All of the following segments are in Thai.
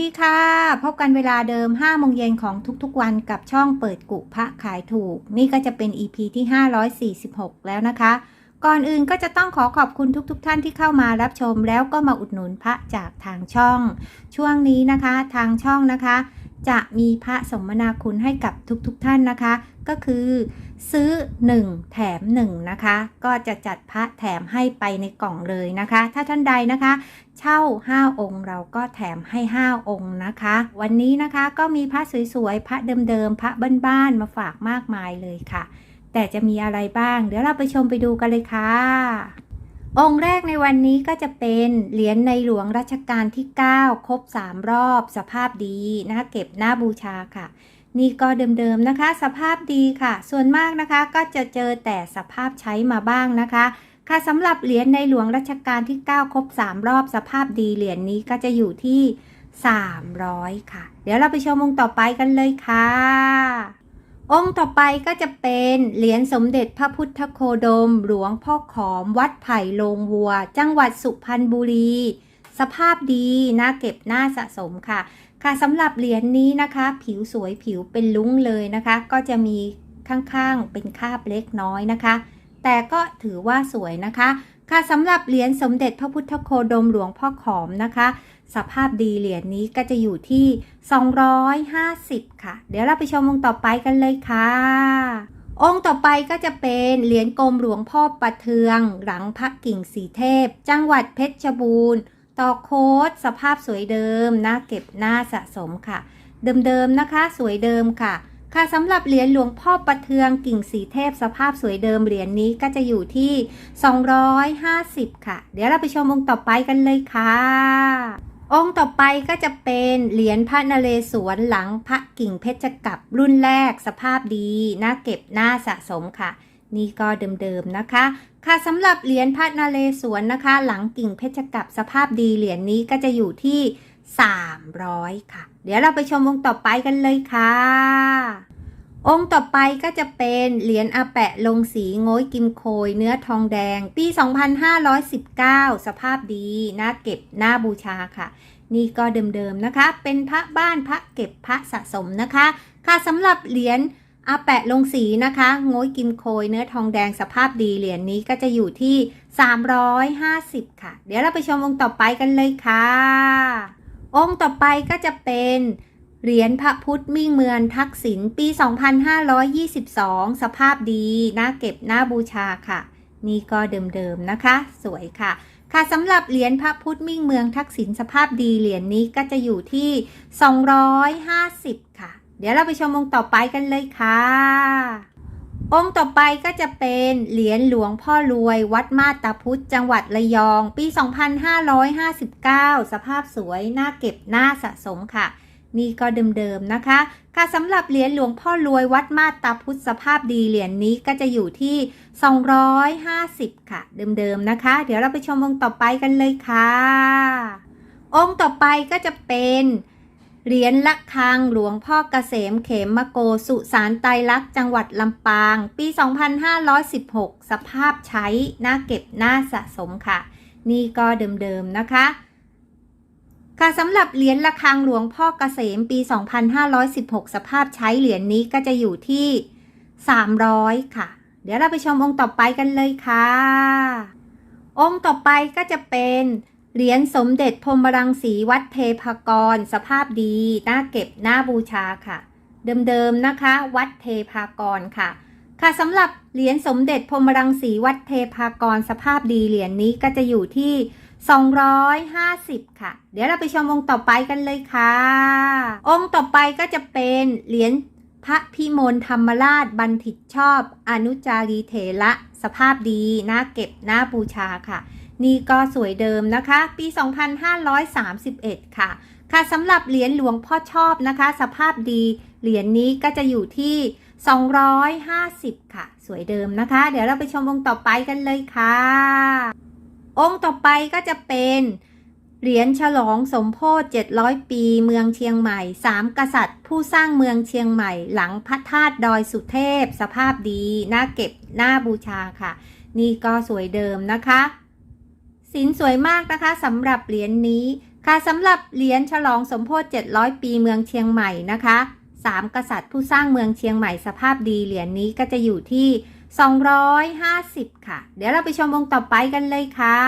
ดีค่ะ พบกันเวลาเดิม 5 โมงเย็นของทุกๆวันกับช่องเปิดกุพระขายถูก นี่ก็จะเป็น EP ที่ 546 แล้วนะคะ ก่อนอื่นก็จะต้องขอขอบคุณทุกๆทท่านที่เข้ามารับชมแล้วก็มาอุดหนุนพระจากทางช่อง ช่วงนี้นะคะ ทางช่องนะคะ จะมีพระสมนาคุณให้กับทุกๆทท่านนะคะ ก็คือซื้อ 1 แถม 1 นะคะ ก็จะจัดพระแถมให้ไปในกล่องเลยนะคะ ถ้าท่านใดนะคะ เช่า 5 องค์เราก็แถมให้ 5 องค์นะคะ วันนี้นะคะก็มีพระสวยๆ พระเดิมๆ พระบ้านๆ มาฝากมากมายเลยค่ะ แต่จะมีอะไรบ้าง เดี๋ยวเราไปชมไปดูกันเลยค่ะ องค์แรกในวันนี้ก็จะเป็นเหรียญในหลวงรัชกาลที่ 9 ครบ 3 รอบ สภาพดีนะคะเก็บหน้าบูชาค่ะ นี่ก็เดิมๆนะคะ สภาพดีค่ะ ส่วนมากนะคะก็จะเจอแต่สภาพใช้มาบ้างนะคะ ค่ะสำหรับเหรียญในหลวงรัชกาลที่ 9 ครบ 3 รอบ สภาพดีเหรียญนี้ก็จะอยู่ที่ 300 ค่ะ เดี๋ยวเราไปชมองค์ต่อไปกันเลยค่ะ องค์ต่อไปก็จะเป็นเหรียญสมเด็จพระพุทธโคดม หลวงพ่อขอม วัดไผ่โลงวัว จังหวัดสุพรรณบุรี สภาพดีน่าเก็บน่าสะสมค่ะ ค่ะสำหรับเหรียญนี้นะคะ ผิวสวยผิวเป็นลุ้งเลยนะคะ ก็จะมีข้างๆเป็นคาบเล็กน้อยนะคะ แต่ก็ถือว่าสวยนะคะ ค่ะสำหรับเหรียญสมเด็จพระพุทธโคดมหลวงพ่อขอมนะคะ สภาพดีเหรียญนี้ก็จะอยู่ที่ 250 ค่ะ เดี๋ยวเราไปชมองค์ต่อไปกันเลยค่ะ องค์ต่อไปก็จะเป็นเหรียญกรมหลวงพ่อประเทือง หลังพระกิ่งสีเทพ จังหวัดเพชรบูรณ์ต่อโค้ดสภาพสวยเดิมน่าเก็บน่าสะสมค่ะ เดิมๆนะคะ สวยเดิมค่ะ ค่ะสำหรับเหรียญหลวงพ่อประเทืองกิ่งสีเทพสภาพสวยเดิมเหรียญนี้ก็จะอยู่ที่ 250 ค่ะ เดี๋ยวเราไปชมองค์ต่อไปกันเลยค่ะ องค์ต่อไปก็จะเป็นเหรียญพระนเรศวรหลังพระกิ่งเพชรกับรุ่นแรกสภาพดีน่าเก็บน่าสะสมค่ะ นี่ก็เดิมๆนะคะ ค่ะสำหรับเหรียญพระนเรศวรนะคะ หลังกิ่งเพชรกับสภาพดีเหรียญนี้ก็จะอยู่ที่ 300 ค่ะ เดี๋ยวเราไปชมองค์ต่อไปกันเลยค่ะ องค์ต่อไปก็จะเป็นเหรียญอาแปะลงสีโง้ยกิมโคย เนื้อทองแดง ปี 2519 สภาพดีน่าเก็บน่าบูชาค่ะ นี่ก็เดิมๆนะคะ เป็นพระบ้านพระเก็บพระสะสมนะคะ ค่ะสำหรับเหรียญอาแปะลงสีนะคะโง้ยกิมโคยเนื้อทองแดงสภาพดีเหรียญนี้ก็จะอยู่ที่ 350 ค่ะ เดี๋ยวเราไปชมองค์ต่อไปกันเลยค่ะ องค์ต่อไปก็จะเป็นเหรียญพระพุทธมิ่งเมืองทักษิณปี 2522 สภาพดีน่าเก็บน่าบูชาค่ะ นี่ก็เดิมๆนะคะ สวยค่ะ ค่ะสำหรับเหรียญพระพุทธมิ่งเมืองทักษิณสภาพดีเหรียญนี้ก็จะอยู่ที่ 250 ค่ะ เดี๋ยวเราไปชมองค์ต่อไปกันเลยค่ะ องค์ต่อไปก็จะเป็นเหรียญหลวงพ่อรวยวัดมาตาพุธจังหวัดระยอง ปี 2559 สภาพสวยน่าเก็บน่าสะสมค่ะ นี่ก็เดิมๆนะคะค่ะสำหรับเหรียญหลวงพ่อรวยวัดมาตาพุธสภาพดีเหรียญนี้ก็จะอยู่ที่ 250 ค่ะ เดิมๆนะคะ เดี๋ยวเราไปชมองค์ต่อไปกันเลยค่ะ องค์ต่อไปก็จะเป็น เหรียญละคังหลวงพ่อเกษมเขมมโกสุสานไตรลักษณ์จังหวัดลำปาง ปี 2516 สภาพใช้น่าเก็บน่าสะสมค่ะ นี่ก็เดิมๆนะคะ ค่ะสำหรับเหรียญระฆังหลวงพ่อเกษมปี 2516 สภาพใช้เหรียญนี้ก็จะอยู่ที่ 300 ค่ะ เดี๋ยวเราไปชมองค์ต่อไปกันเลยค่ะ องค์ต่อไปก็จะเป็น เหรียญสมเด็จพรมรังสีวัดเทพกร สภาพดี น่าเก็บ น่าบูชาค่ะ เดิมๆนะคะ วัดเทพากรค่ะ ค่ะสำหรับเหรียญสมเด็จพรมรังสีวัดเทพากร สภาพดีเหรียญนี้ก็จะอยู่ที่ 250 ค่ะ เดี๋ยวเราไปชมองค์ต่อไปกันเลยค่ะ องค์ต่อไปก็จะเป็นเหรียญพระพิมลธรรมราชบันทิตชอบ อนุจารีเถระสภาพดี น่าเก็บ น่าบูชาค่ะ นี่ก็สวยเดิมนะคะ ปี 2531 ค่ะ ค่ะสำหรับเหรียญหลวงพ่อชอบนะคะ สภาพดี เหรียญนี้ก็จะอยู่ที่ 250 ค่ะ สวยเดิมนะคะ เดี๋ยวเราไปชมองค์ต่อไปกันเลยค่ะ องค์ต่อไปก็จะเป็นเหรียญฉลองสมโพธิ700 ปีเมืองเชียงใหม่3กษัตริย์ ผู้สร้างเมืองเชียงใหม่ หลังพระธาตุดอยสุเทพ สภาพดี น่าเก็บ น่าบูชาค่ะ นี่ก็สวยเดิมนะคะ สินสวยมากนะคะสำหรับเหรียญนี้ค่ะสำหรับเหรียญฉลองสมโพธิ700 ปีเมืองเชียงใหม่นะคะสามกษัตริย์ผู้สร้างเมืองเชียงใหม่สภาพดีเหรียญนี้ก็จะอยู่ที่ 250 ค่ะ เดี๋ยวเราไปชมองค์ต่อไปกันเลยค่ะ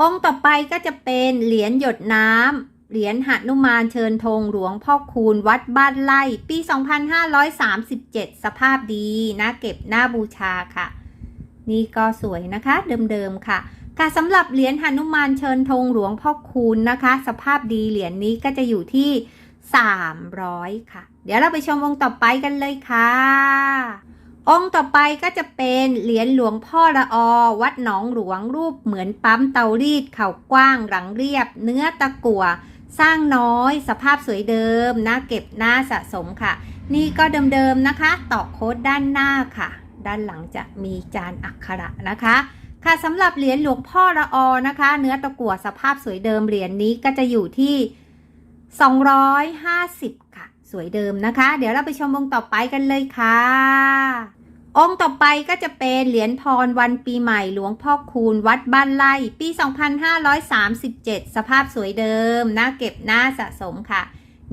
องค์ต่อไปก็จะเป็นเหรียญหยดน้ำเหรียญหนุมานเชิญธงหลวงพ่อคูณวัดบ้านไร่ปี 2537 สภาพดีนะเก็บหน้าบูชาค่ะ นี่ก็สวยนะคะเดิมๆค่ะ ค่ะสำหรับเหรียญหนุมานเชิญธงหลวงพ่อคูณนะคะ สภาพดีเหรียญนี้ก็จะอยู่ที่ 300 ค่ะ เดี๋ยวเราไปชมองค์ต่อไปกันเลยค่ะ องค์ต่อไปก็จะเป็นเหรียญหลวงพ่อละอวัดหนองหลวงรูปเหมือนปั๊มเตารีดเข่ากว้างหลังเรียบ เนื้อตะกั่วสร้างน้อย สภาพสวยเดิมน่าเก็บหน้าสะสมค่ะ นี่ก็เดิมๆนะคะต่อโค้ดด้านหน้าค่ะ ด้านหลังจะมีจานอักขระนะคะ ค่ะสำหรับเหรียญหลวงพ่อละอนะคะ เนื้อตะกั่วสภาพสวยเดิมเหรียญนี้ก็จะอยู่ที่ 250 ค่ะ สวยเดิมนะคะ เดี๋ยวเราไปชมองค์ต่อไปกันเลยค่ะ องค์ต่อไปก็จะเป็นเหรียญพรวันปีใหม่หลวงพ่อคูณวัดบ้านไร่ปี 2537 สภาพสวยเดิมน่าเก็บหน้าสะสมค่ะ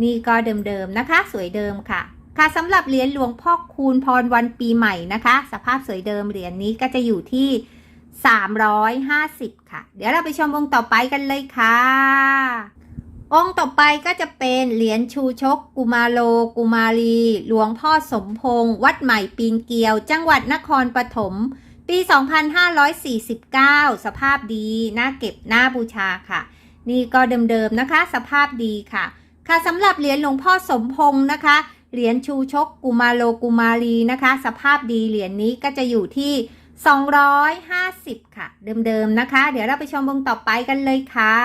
นี่ก็เดิมๆนะคะ สวยเดิมค่ะค่ะสำหรับเหรียญหลวงพ่อคูณพรวันปีใหม่นะคะ สภาพสวยเดิมเหรียญนี้ก็จะอยู่ที่ 350 ค่ะ เดี๋ยวเราไปชมองค์ต่อไปกันเลยค่ะ องค์ต่อไปก็จะเป็นเหรียญชูชก กุมาโล กุมารี หลวงพ่อสมพงษ์วัดใหม่ปีนเกียว จังหวัดนครปฐมปี 2549 สภาพดีน่าเก็บน้าบูชาค่ะ นี่ก็เดิมๆนะคะ สภาพดีค่ะ ค่ะสำหรับเหรียญหลวงพ่อสมพงษ์นะคะเหรียญชูชกกุมาโลกุมารีนะคะ สภาพดีเหรียญนี้ก็จะอยู่ที่ 250 ค่ะ เดิมๆนะคะ เดี๋ยวเราไปชมองค์ต่อไปกันเลยค่ะ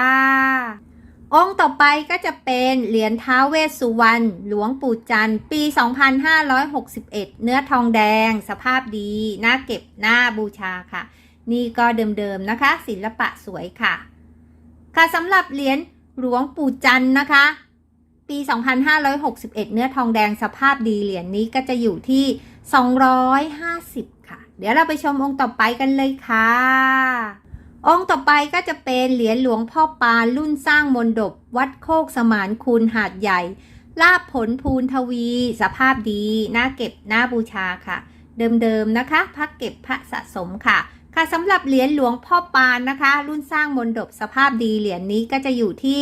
องค์ต่อไปก็จะเป็นเหรียญท้าเวสสุวรรณหลวงปู่จันทร์ปี 2561 เนื้อทองแดง สภาพดีน่าเก็บหน้าบูชาค่ะ นี่ก็เดิมๆนะคะ ศิลปะสวยค่ะ ค่ะสำหรับเหรียญหลวงปู่จันทร์นะคะ ปี 2561 เนื้อทองแดงสภาพดีเหรียญนี้ก็จะอยู่ที่ 250 เดี๋ยวเราไปชมองค์ต่อไปกันเลยค่ะ องค์ต่อไปก็จะเป็นเหรียญหลวงพ่อปานรุ่นสร้างมนดบวัดโคกสมานคุณหาดใหญ่ ลาบผลภูนทวี สภาพดี น่าเก็บน้าบูชาค่ะ เดิมๆนะคะพักเก็บพระสะสมค่ะค่ะสำหรับเหรียญหลวงพ่อปานนะคะ รุ่นสร้างมนดบสภาพดีเหรียญนี้ก็จะอยู่ที่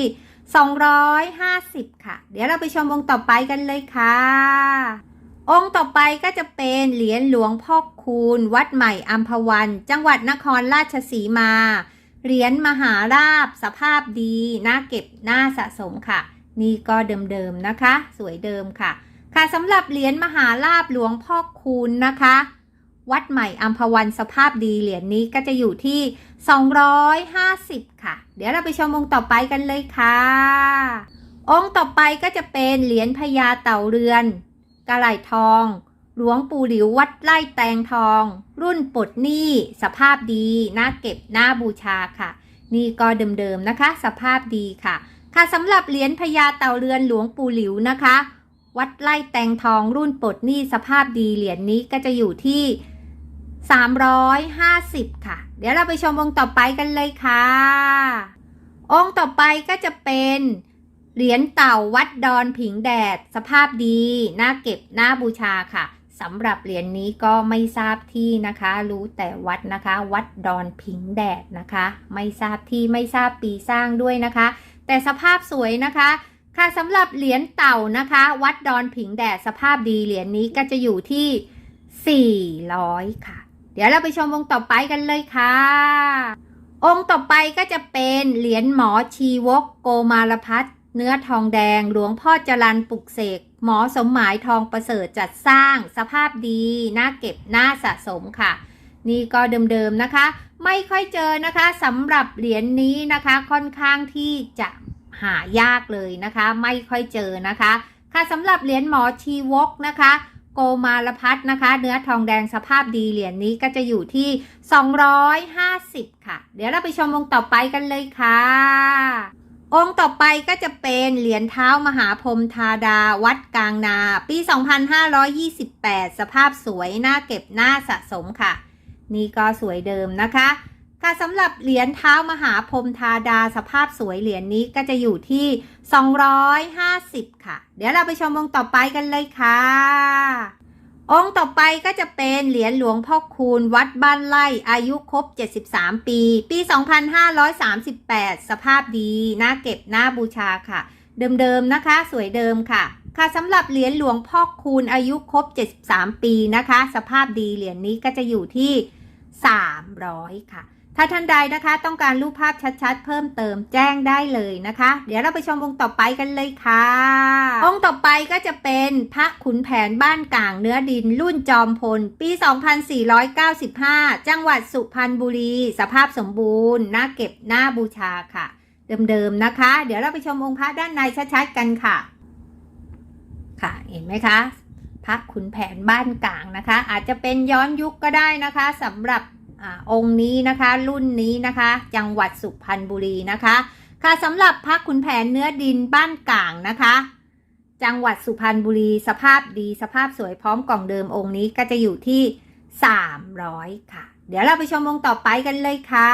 250 ค่ะ เดี๋ยวเราไปชมองค์ต่อไปกันเลยค่ะ องค์ต่อไปก็จะเป็นเหรียญหลวงพ่อคูณ วัดใหม่อัมพวัน จังหวัดนครราชสีมา เหรียญมหาราบ สภาพดีน่าเก็บน้าสะสมค่ะ นี่ก็เดิมๆนะคะ สวยเดิมค่ะ ค่ะสำหรับเหรียญมหาราบหลวงพ่อคูณนะคะ วัดใหม่อัมพวันสภาพดีเหรียญนี้ก็จะอยู่ที่ 250 ค่ะ เดี๋ยวเราไปชมองค์ต่อไปกันเลยค่ะ องค์ต่อไปก็จะเป็นเหรียญพญาเต่าเรือน กระไหลทอง หลวงปู่หลิววัดไร่แตงทอง รุ่นปลดหนี้สภาพดีน่าเก็บน้าบูชาค่ะ นี่ก็เดิมๆนะคะ สภาพดีค่ะ ค่ะสำหรับเหรียญพญาเต่าเรือนหลวงปู่หลิวนะคะ วัดไร่แตงทองรุ่นปลดหนี้สภาพดีเหรียญนี้ก็จะอยู่ที่ 350 ค่ะ เดี๋ยวเราไปชมองค์ต่อไปกันเลยค่ะ องค์ต่อไปก็จะเป็น เหรียญเต่าวัดดอนผิงแดด สภาพดีน่าเก็บน้าบูชาค่ะสำหรับเหรียญนนี้ก็ไม่ทราบที่นะคะ รู้แต่วัดนะคะ วัดดอนผิงแดดนะคะ ไม่ทราบที่ไม่ทราบปีสร้างด้วยนะคะ แต่สภาพสวยนะคะ ค่ะสำหรับเหรียญเต่านะคะ วัดดอนผิงแดดสภาพดีเหรียญนนี้ก็จะอยู่ที่ 400 ค่ะ เดี๋ยวเราไปชมองค์ต่อไปกันเลยค่ะองค์ต่อไปก็จะเป็นเหรียญหมอชีวกโกมารพัฒ เนื้อทองแดงหลวงพ่อจรันปลุกเสก หมอสมหมายทองประเสริฐจัดสร้าง สภาพดีน่าเก็บน่าสะสมค่ะ นี่ก็เดิมๆนะคะ ไม่ค่อยเจอนะคะสำหรับเหรียญนี้นะคะค่อนข้างที่จะหายากเลยนะคะ ไม่ค่อยเจอนะคะ ค่ะสำหรับเหรียญหมอชีวกนะคะโกมารพัฒน์นะคะ เนื้อทองแดงสภาพดีเหรียญนี้ก็จะอยู่ที่ 250 ค่ะ เดี๋ยวเราไปชมองต่อไปกันเลยค่ะ องค์ต่อไปก็จะเป็นเหรียญเท้ามหาพรหมธาดาวัดกลางนา ปี 2528 สภาพสวยน่าเก็บน้าสะสมค่ะ นี่ก็สวยเดิมนะคะ ค่ะสำหรับเหรียญเท้ามหาพรหมธาดาสภาพสวยเหรียญนี้ก็จะอยู่ที่ 250 ค่ะ เดี๋ยวเราไปชมองค์ต่อไปกันเลยค่ะ องค์ต่อไปก็จะเป็นเหรียญหลวงพ่อคูณวัดบ้านไร่อายุครบ 73 ปี ปี 2538 สภาพดีน่าเก็บน่าบูชาค่ะ เดิมๆนะคะ สวยเดิมค่ะ ค่ะสำหรับเหรียญหลวงพ่อคูณอายุครบ 73 ปีนะคะ สภาพดีเหรียญนี้ก็จะอยู่ที่ 300 ค่ะ ถ้าท่านใดนะคะต้องการรูปภาพชัดๆ เพิ่มเติมแจ้งได้เลยนะคะ เดี๋ยวเราไปชมองค์ต่อไปกันเลยค่ะ องค์ต่อไปก็จะเป็นพระขุนแผนบ้านกลางเนื้อดิน รุ่นจอมพล ปี 2495 จังหวัดสุพรรณบุรี สภาพสมบูรณ์น่าเก็บน่าบูชาค่ะ เดิมๆนะคะ เดี๋ยวเราไปชมองค์พระด้านในชัดๆกันค่ะ ค่ะเห็นไหมคะพระขุนแผนบ้านกลางนะคะ อาจจะเป็นย้อนยุคก็ได้นะคะสำหรับ อองค์นี้นะคะ รุ่นนี้นะคะ จังหวัดสุพรรณบุรีนะคะ ค่ะสำหรับพระขุนแผนเนื้อดินบ้านกลางนะคะ จังหวัดสุพรรณบุรี สภาพดีสภาพสวยพร้อมกล่องเดิมองค์นี้ก็จะอยู่ที่ 300 ค่ะ เดี๋ยวเราไปชมองค์ต่อไปกันเลยค่ะ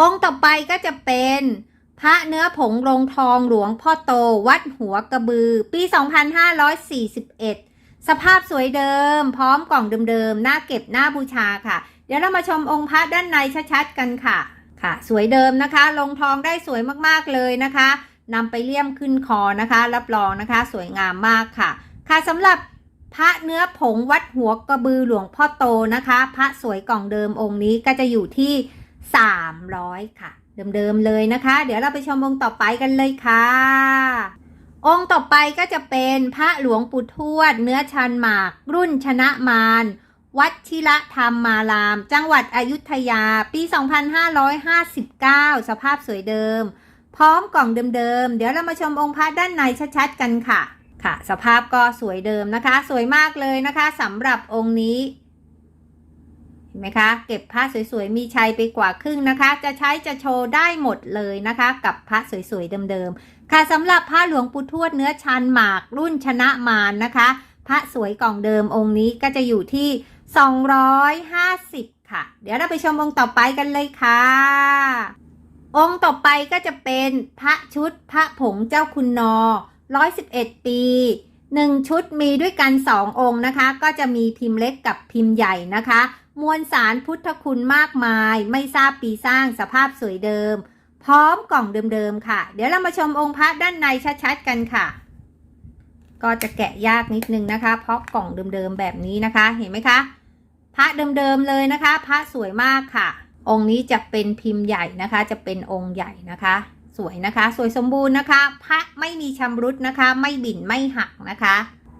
องค์ต่อไปก็จะเป็นพระเนื้อผงลงทองหลวงพ่อโตวัดหัวกระบือ ปี 2541 สภาพสวยเดิม พร้อมกล่องเดิมๆหน่าเก็บหน่าบูชาค่ะ เดี๋ยวเรามาชมองค์พระด้านในชัดๆกันค่ะ ค่ะ สวยเดิมนะคะ ลงทองได้สวยมากๆเลยนะคะนำไปเลี่ยมขึ้นคอนะคะ รับรองนะคะ สวยงามมากค่ะ ค่ะสำหรับพระเนื้อผงวัดหัวกระบือหลวงพ่อโตนะคะ พระสวยกล่องเดิมองค์นี้ก็จะอยู่ที่ 300 ค่ะ เดิมๆเลยนะคะ เดี๋ยวเราไปชมองค์ต่อไปกันเลยค่ะ องค์ต่อไปก็จะเป็นพระหลวงปู่ทวด เนื้อชันหมาก รุ่นชนะมาร วัดชิระธรรมมาราม จังหวัดอยุธยา ปี 2559 สภาพสวยเดิม พร้อมกล่องเดิมๆ เดี๋ยวเรามาชมองค์พระด้านในชัดๆ กันค่ะ ค่ะ สภาพก็สวยเดิมนะคะ สวยมากเลยนะคะสำหรับองค์นี้ เห็นไหมคะ เก็บผ้าสวยๆ มีชัยไปกว่าครึ่งนะคะ จะใช้จะโชว์ได้หมดเลยนะคะ กับพระสวยๆ เดิมๆ ค่ะสำหรับพระหลวงปู่ทวดเนื้อชันหมากรุ่นชนะมารนะคะพระสวยกล่องเดิมองค์นี้ก็จะอยู่ที่ 250 ค่ะ เดี๋ยวเราไปชมองค์ต่อไปกันเลยค่ะ องค์ต่อไปก็จะเป็นพระชุดพระผงเจ้าคุณนอ 111 ปี 1 ชุดมีด้วยกัน 2 องค์นะคะ ก็จะมีพิมพ์เล็กกับพิมพ์ใหญ่นะคะ มวลสารพุทธคุณมากมาย ไม่ทราบปีสร้างสภาพสวยเดิม พร้อมกล่องเดิมๆค่ะ เดี๋ยวเรามาชมองค์พระด้านในชัดๆกันค่ะ ก็จะแกะยากนิดนึงนะคะ เพราะกล่องเดิมๆแบบนี้นะคะ เห็นไหมคะ พระเดิมๆเลยนะคะ พระสวยมากค่ะ องค์นี้จะเป็นพิมพ์ใหญ่นะคะ จะเป็นองค์ใหญ่นะคะ สวยนะคะ สวยสมบูรณ์นะคะ พระไม่มีชำรุดนะคะ ไม่บิ่นไม่หักนะคะ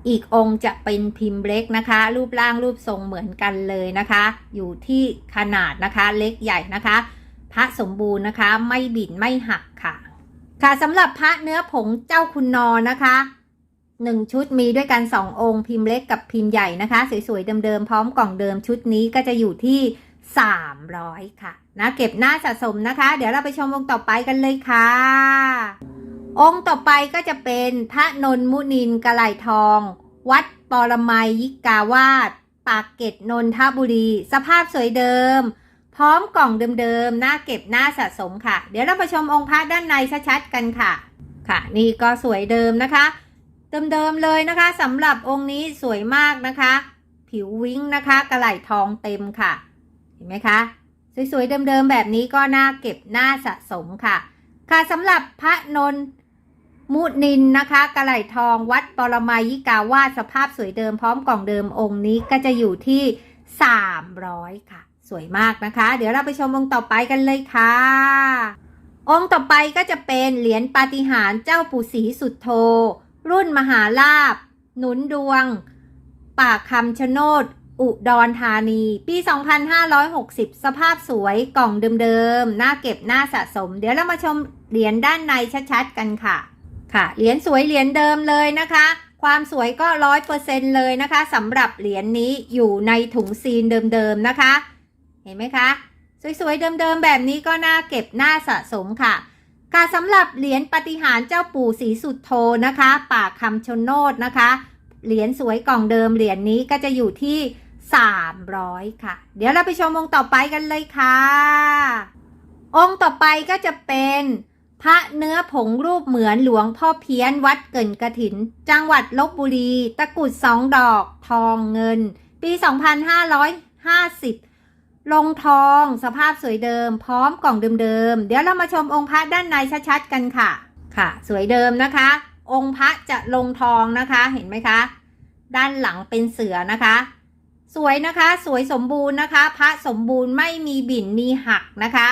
อีกองค์จะเป็นพิมพ์เล็กนะคะ รูปร่างรูปทรงเหมือนกันเลยนะคะ อยู่ที่ขนาดนะคะเล็กใหญ่นะคะ พระสมบูรณ์นะคะ ไม่บิ่นไม่หักค่ะ ค่ะสำหรับพระเนื้อผงเจ้าคุณนอนะคะ หนึ่งชุดมีด้วยกันสององค์ พิมพ์เล็กกับพิมพ์ใหญ่นะคะ สวยๆ เดิมๆ พร้อมกล่องเดิมชุดนี้ก็จะอยู่ที่ 300 ค่ะนะเก็บหน้าสะสมนะคะ เดี๋ยวเราไปชมองค์ต่อไปกันเลยค่ะ องค์ต่อไปก็จะเป็นพระนนมุนินกระไหลทอง วัดปรมัยยิกาวาสปากเกร็ดนนทบุรี สภาพสวยเดิม พร้อมกล่องเดิมๆหน้าเก็บหน้าสะสมค่ะ เดี๋ยวเราไปชมองค์พระด้านในชัดๆกันค่ะ ค่ะ นี่ก็สวยเดิมนะคะ เดิมๆเลยนะคะสำหรับองค์นี้สวยมากนะคะ ผิววิ้งนะคะกระไหลทองเต็มค่ะ เห็นไหมคะ สวยๆเดิมๆแบบนี้ก็น่าเก็บน้าสะสมค่ะ ค่ะสำหรับพระนนมุนินนะคะกระไหลทองวัดปรมัยยิกาวาสสภาพสวยเดิมพร้อมกล่องเดิมองค์นี้ก็จะอยู่ที่ 300 ค่ะ สวยมากนะคะ เดี๋ยวเราไปชมองค์ต่อไปกันเลยค่ะ องค์ต่อไปก็จะเป็นเหรียญปาฏิหาริย์เจ้าปู่ศรีสุดโท รุ่นมหาลาบ หนุนดวง ปากคำชะโนด อุดรธานี ปี 2560 สภาพสวยกล่องเดิมๆน่าเก็บน่าสะสม เดี๋ยวเรามาชมเหรียญด้านในชัดๆ กันค่ะ ค่ะ เหรียญสวยเหรียญเดิมเลยนะคะ ความสวยก็ร้อยเปอร์เซ็นเลยนะคะสำหรับเหรียญนี้อยู่ในถุงซีนเดิมๆนะคะ เห็นไหมคะ สวยๆเดิมๆแบบนี้ก็น่าเก็บน่าสะสมค่ะ ค่ะสำหรับเหรียญปฏิหารเจ้าปู่ศรีสุดโทนะคะ ปากคำชนโนดนะคะ เหรียญสวยกล่องเดิมเหรียญนี้ก็จะอยู่ที่ 300 ค่ะ เดี๋ยวเราไปชมองค์ต่อไปกันเลยค่ะ องค์ต่อไปก็จะเป็นพระเนื้อผงรูปเหมือนหลวงพ่อเพี้ยนวัดเกินกระถิน จังหวัดลบบุรี ตะกุดสองดอก ทองเงิน ปี 2550 ลงทองสภาพสวยเดิม พร้อมกล่องเดิมๆ เดี๋ยวเรามาชมองค์พระด้านในชัดๆกันค่ะ ค่ะ สวยเดิมนะคะ องค์พระจะลงทองนะคะเห็นไหมคะ ด้านหลังเป็นเสือนะคะ สวยนะคะสวยสมบูรณ์นะคะ พระสมบูรณ์ไม่มีบิ่นมีหักนะคะ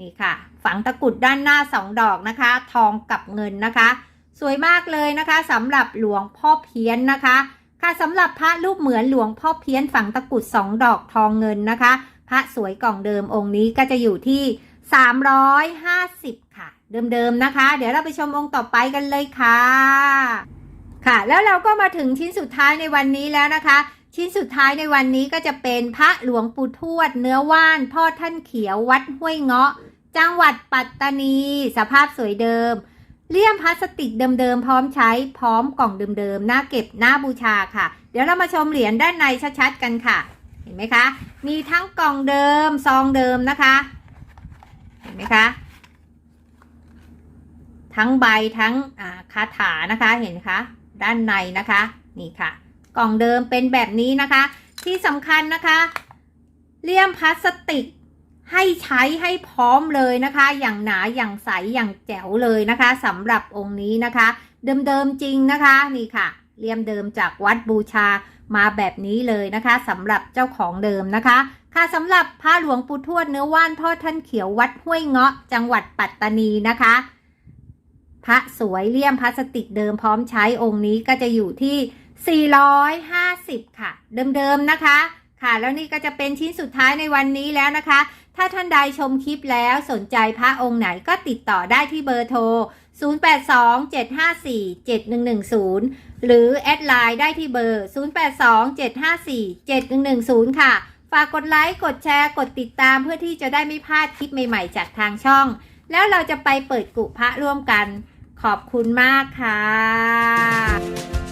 นี่ค่ะ ฝังตะกรุดด้านหน้าสองดอกนะคะ ทองกับเงินนะคะ สวยมากเลยนะคะสำหรับหลวงพ่อเพี้ยนนะคะ ค่ะสำหรับพระรูปเหมือนหลวงพ่อเพี้ยนฝังตะกรุดสองดอกทองเงินนะคะ พระสวยกล่องเดิมองค์นี้ก็จะอยู่ที่ 350 ค่ะ เดิมๆนะคะ เดี๋ยวเราไปชมองค์ต่อไปกันเลยค่ะ ค่ะ แล้วเราก็มาถึงชิ้นสุดท้ายในวันนี้แล้วนะคะ ชิ้นสุดท้ายในวันนี้ก็จะเป็นพระหลวงปู่ทวด เนื้อว่าน พ่อท่านเขียววัดห้วยเงาะ จังหวัดปัตตานี สภาพสวยเดิม เลี่ยมพลาสติกเดิมๆ พร้อมใช้พร้อมกล่องเดิมๆ หน้าเก็บหน้าบูชาค่ะ เดี๋ยวเรามาชมเหรียญด้านในชัดๆ กันค่ะ เห็นไหมคะ มีทั้งกล่องเดิมซองเดิมนะคะ เห็นไหมคะ ทั้งใบทั้งคาถานะคะ เห็นคะ ด้านในนะคะ นี่ค่ะ กล่องเดิมเป็นแบบนี้นะคะ ที่สำคัญนะคะ เลี่ยมพลาสติก ให้ใช้ให้พร้อมเลยนะคะ อย่างหนาอย่างใสอย่างแจ๋วเลยนะคะสำหรับองค์นี้นะคะ เดิมๆจริงนะคะนี่ค่ะเลี่ยมเดิมจากวัดบูชามาแบบนี้เลยนะคะสำหรับเจ้าของเดิมนะคะ ค่ะสำหรับพระหลวงปู่ทวดเนื้อว่านพ่อท่านเขียววัดห้วยเงาะจังหวัดปัตตานีนะคะ พระสวยเลี่ยมพลาสติกเดิมพร้อมใช้องค์นี้ก็จะอยู่ที่ 450 ค่ะ เดิมๆนะคะ ค่ะแล้วนี่ก็จะเป็นชิ้นสุดท้ายในวันนี้แล้วนะคะ ถ้าท่านใดชมคลิปแล้วสนใจพระองค์ไหนก็ติดต่อได้ที่เบอร์โทร 0827547110 หรือแอดไลน์ได้ที่เบอร์ 0827547110 ค่ะ ฝากกดไลค์ กดแชร์ กดติดตามเพื่อที่จะได้ไม่พลาดคลิปใหม่ๆ จากทางช่อง แล้วเราจะไปเปิดกุพระร่วมกัน ขอบคุณมากค่ะ